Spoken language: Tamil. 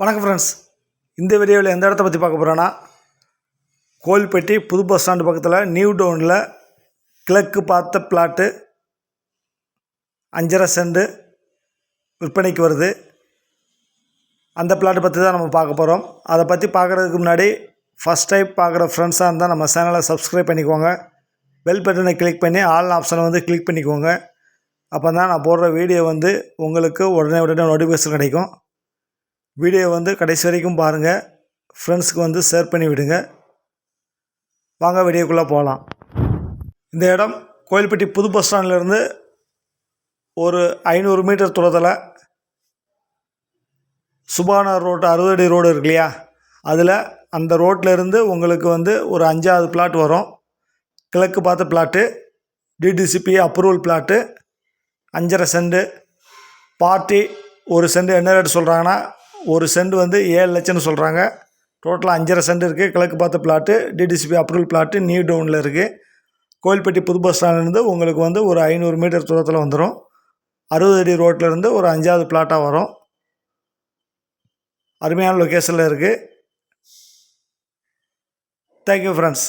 வணக்கம் ஃப்ரெண்ட்ஸ் இந்த வீடியோவில் எந்த இடத்த பற்றி பார்க்க போகிறோன்னா கோயில்பட்டி புது பஸ் ஸ்டாண்டு பக்கத்தில் நியூ டவுனில் கிழக்கு பார்த்த பிளாட்டு அஞ்சரை செண்டு விற்பனைக்கு வருது. அந்த பிளாட்டை பற்றி தான் நம்ம பார்க்க போகிறோம் அதை பற்றி பார்க்குறதுக்கு முன்னாடி ஃபஸ்ட் டைம் பார்க்குற ஃப்ரெண்ட்ஸாக இருந்தால் நம்ம சேனலை சப்ஸ்கிரைப் பண்ணிக்கோங்க. பெல் பட்டனை கிளிக் பண்ணி ஆல் ஆப்ஷனை வந்து கிளிக் பண்ணிக்கோங்க. அப்போ தான் நான் போடுற வீடியோ வந்து உங்களுக்கு உடனே உடனே நோட்டிஃபிகேஷன் கிடைக்கும். வீடியோ வந்து கடைசி வரைக்கும் பாருங்கள் ஃப்ரெண்ட்ஸுக்கு வந்து ஷேர் பண்ணி விடுங்க. வாங்க வீடியோக்குள்ளே போகலாம் இந்த இடம் கோயில்பட்டி புது பஸ் ஸ்டாண்ட்லேருந்து ஒரு ஐநூறு மீட்டர் தூரத்தில் சுபானா ரோடு அறுபது அடி ரோடு இருக்கு இல்லையா? அதில் அந்த ரோட்டில் இருந்து உங்களுக்கு வந்து ஒரு அஞ்சாவது பிளாட் வரும். கிழக்கு பார்த்த பிளாட்டு டிடிசிபி அப்ரூவல் பிளாட்டு அஞ்சரை செண்டு பார்ட்டி ஒரு செண்டு என்ன ரேட் சொல்கிறாங்கன்னா ஒரு சென்ட் வந்து ஏழு லட்சம்னு சொல்கிறாங்க டோட்டலாக அஞ்சரை சென்ட் இருக்குது கிழக்கு பார்த்த plot DTCP approval plot new டவுனில் இருக்குது கோயில்பட்டி புது பஸ் ஸ்டாண்ட்லேருந்து உங்களுக்கு வந்து ஒரு ஐநூறு மீட்டர் தூரத்தில் வந்துடும் அறுபது அடி ரோட்டில் இருந்து ஒரு அஞ்சாவது பிளாட்டாக வரும். அருமையான லொக்கேஷனில் இருக்குது தேங்க்யூ ஃப்ரெண்ட்ஸ்